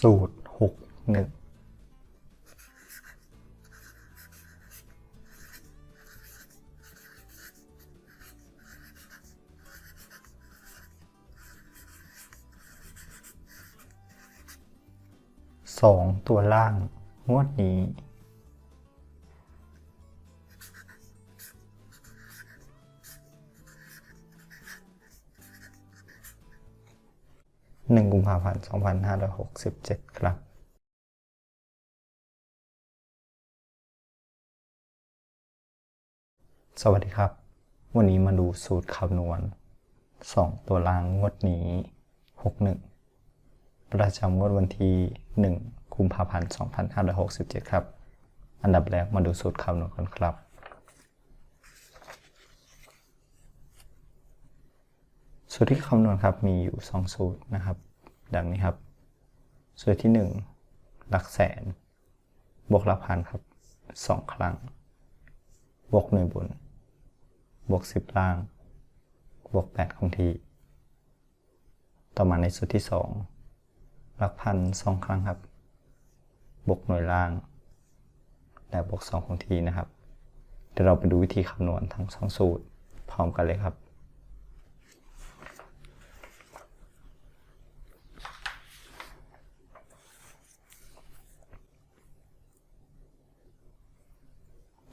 สูตรหกหนึ่งสองตัวล่างงวดนี้ หนึ่งกุมภาพันธ์สองพันห้าร้อยหกสิบเจ็ดครับสวัสดีครับ วันนี้มาดูสูตรคำนวณสองตัวล่างงวดนี้หกหนึ่งประจำงวดวันที่หนึ่งกุมภาพันธ์สองพันห้าร้อยหกสิบเจ็ดครับ อันดับแรกมาดูสูตรคำนวณกันครับ สูตรที่คำนวณครับมีอยู่ 2 สูตรนะครับ ดังนี้ครับ สูตรที่ 1 หลักแสน บวกหลักพันครับ 2 ครั้ง บวกหน่วยบน บวก 10 ล่าง บวก 8 คงที่ ต่อมาในสูตรที่ 2 หลักพัน 2 ครั้งครับ บวกหน่วยล่าง และบวก 2 คงที่นะครับ เดี๋ยวเราไปดูวิธีคำนวณทั้ง 2 สูตรพร้อมกันเลยครับ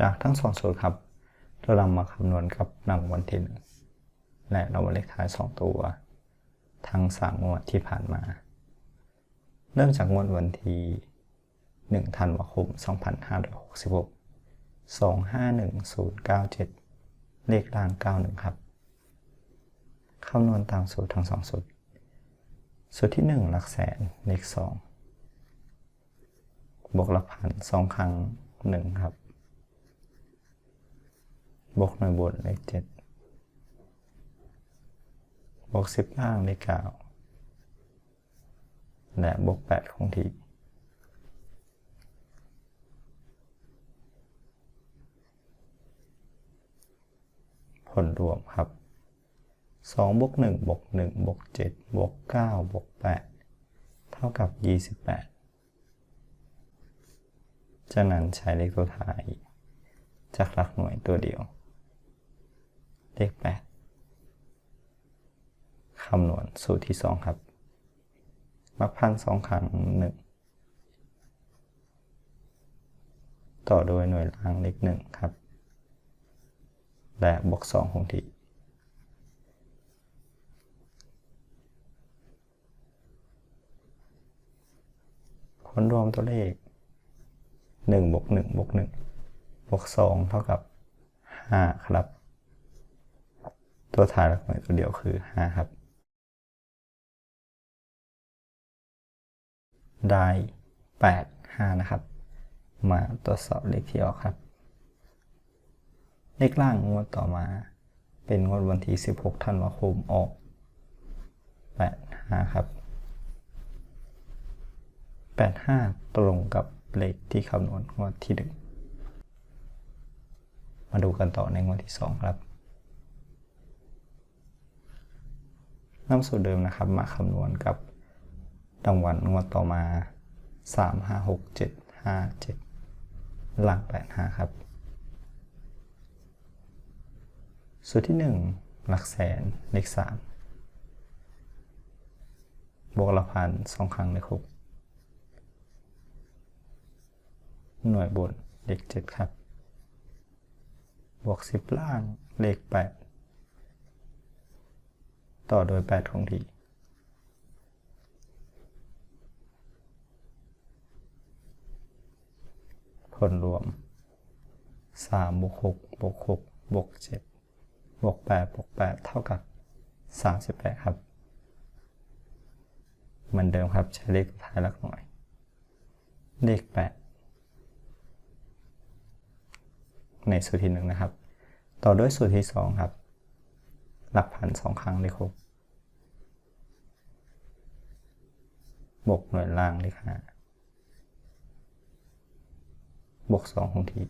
จากทั้งสองสูตรครับ เรานำมาคำนวณกับรางวัลที่หนึ่งและรางวัลเลขท้าย2ตัว ทั้ง3งวดที่ผ่านมา เริ่มจากงวดวันที่1ธันวาคม 2566 251097 เลขล่าง 91 ครับ คำนวณตามสูตรทั้ง2สูตร สูตรที่ 1 หลักแสน เลข 2 บวกหลักพัน2ครั้ง 1 ครับ บวกหน่วยบนเลขเจ็ดบวกสิบล่างเลขเก้าและบวกแปดคงที่ผลรวมครับสองบวกหนึ่งบวกหนึ่งบวกเจ็ดบวกเก้าบวกแปดเท่ากับยี่สิบแปดจากนั้นใช้เลขตัวท้าย จากหลักหน่วยตัวเดียว เลข 8 คำนวณสูตรที่ 2 ครับ มักพันสองครั้งหนึ่งต่อโดยหน่วยล่างเลขหนึ่งครับ และบวก2คงที่ผลรวมตัวเลข1บวก1บวก1บวก2เท่ากับ 5 ครับ ตัวถ่ายหลักหน่วยตัวเดียวคือ 5 ครับ ได้ 8 5 นะครับ มาตรวจสอบเลขที่ออกครับ เลขล่างงวดต่อมา เป็นงวดวันที่ 16 ธันวาคมออก 8 5 ครับ 85 ตรงกับเลขที่คำนวณงวดที่ 1 มาดูกันต่อในงวดที่ 2 ครับ นำสูตรเดิมนะครับ มาคำนวณกับรางวัลงวดต่อมา 3 5 6 7 5 7 หลัง8 5ครับ สูตรที่ 1 หลักแสนเลข3บวกละพันสองครั้งเลข6หน่วยบนเลข7ครับ บวก 10 ล่างเลข8 ต่อโดย8คงทีผลรวม 3บวก6บวก6บวก7บวก8บวก8 เท่ากับ 38 ครับ เหมือนเดิมครับ ใช้เลขท้ายหลักหน่วย เลข 8 ในสูตรที่ 1 นะครับ ต่อด้วยสูตรที่ 2 ครับ หลักพันสองครั้งเลขหกบวกหน่วยล่างเลขห้าบวกสองคงที่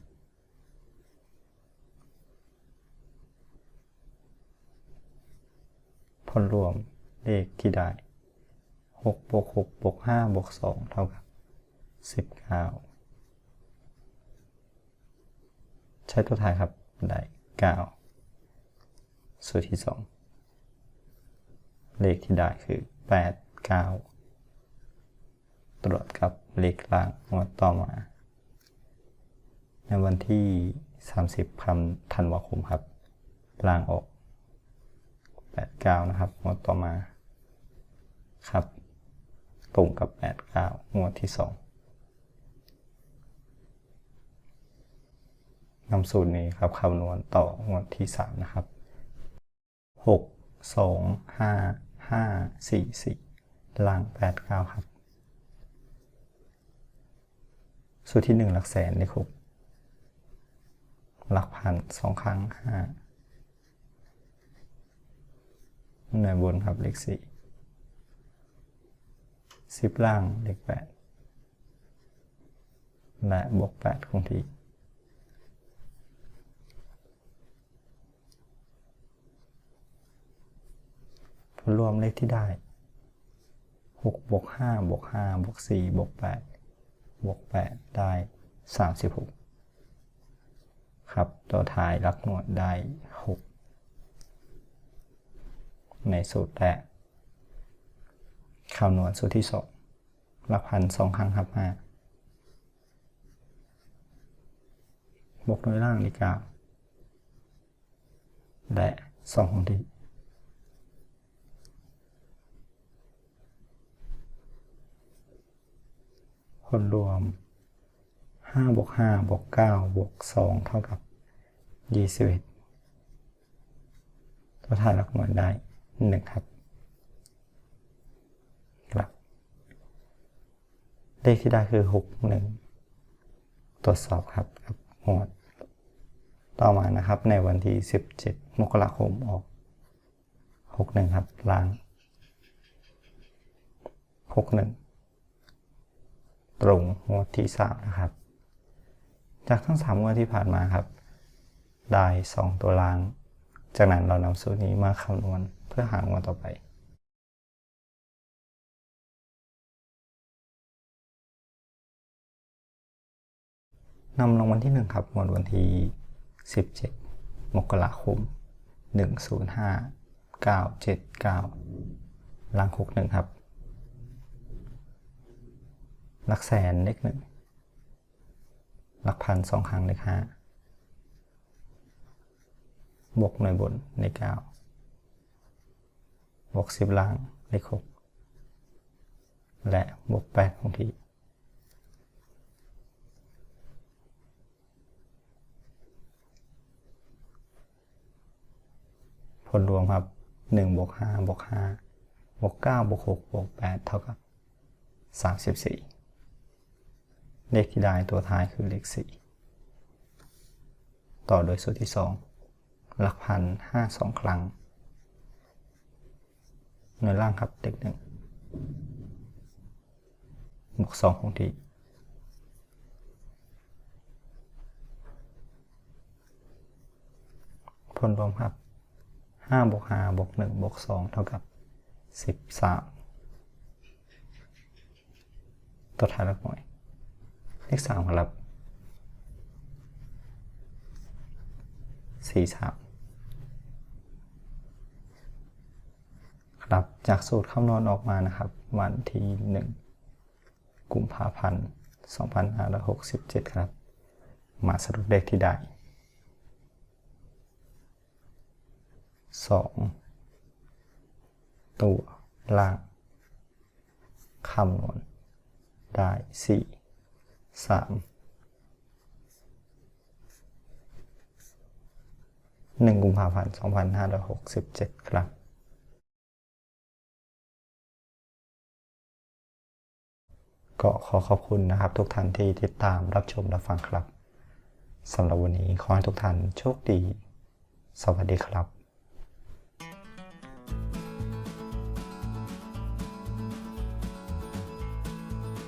ผลรวมเลขที่ได้หกบวกหกบวกห้าบวกสองเท่ากับสิบเก้าใช้ตัวถ่ายครับได้เก้า สูตรที่สองเลขที่ได้คือแปดเก้าตรวจกับเลขล่างงวดต่อมา ในวันที่ 30คำธันวาคมครับล่างออก 89 นะครับงวดต่อมา ครับ ตรงกับ 89 งวดที่ 2นำสูตรนี้ครับคำนวณต่องวดที่ 3 นะครับ 6 2 5 5 4 4 ล่าง 89 ครับ สูตรที่ 1 หลักแสนเลข6หลักพันสองครั้งห้าหน่วยบนครับ เลขสี่สิบล่าง เลขแปดและบวกแปดคงที่ รวมเลขที่ได้หกบวกห้าบวกห้าบวกสี่บวกแปดบวกแปดได้สามสิบหกครับ ตัวท้ายรักหน่วยได้ 6 ในสูตรแรกคำนวณสูตรที่ 2 หลักพันสองครั้งครับมาบวกหน่วยล่างดีกาและสองของที่ ผลรวมห้าบวกห้าบวกเก้าบวกสองเท่ากับยี่สิบเอ็ดตัวถ่ายหลักหน่วยได้หนึ่งครับกลับ เลขที่ได้คือหกหนึ่งตรวจสอบครับกับหมวดต่อมานะครับ ในวันที่สิบเจ็ดมกราคมออกหกหนึ่งครับล้างหกหนึ่ง ตรงงวดที่สามนะครับ จากทั้งสามงวดที่ผ่านมาครับ ได้สองตัวล่าง จากนั้นเรานำสูตรนี้มาคำนวณเพื่อหางวดต่อไปนำรางวัลที่หนึ่งครับงวดวันที่ 17 มกราคม 105 979ล่างคุกหนึ่งครับ หลักแสนเลขหนึ่งหลักพันสองครั้งเลขห้าบวกหน่วยบนเลขเก้าบวกสิบล่างเลขหกและบวกแปดคงที่ผลรวมครับ1บวก5บวก5บวก9บวก6บวก8เท่ากับ 34 เลขที่ได้ตัวท้ายคือเลข 4 ต่อโดยสูตรที่ 2 หลักพัน5 2ครั้ง หน่วยล่างครับเลขหนึ่งบวก2คงที่ผลรวมครับ5บวก5บวก1บวก2เท่ากับ13ตัวท้ายหลักหน่วย เลข3ครับ4 3ครับจากสูตรคำนวณออกมานะครับ วันที่1กุมภาพันธ์2567 ครับ มาสรุปเลขที่ได้สองตัวล่างคำนวณได้สี่ สามหนึ่งกุมภาพันธ์สองพันห้าร้อยหกสิบเจ็ดครับ ก็ขอขอบคุณนะครับ ทุกท่านที่ติดตามรับชมรับฟังครับสำหรับวันนี้ขอให้ทุกท่านโชคดี สวัสดีครับ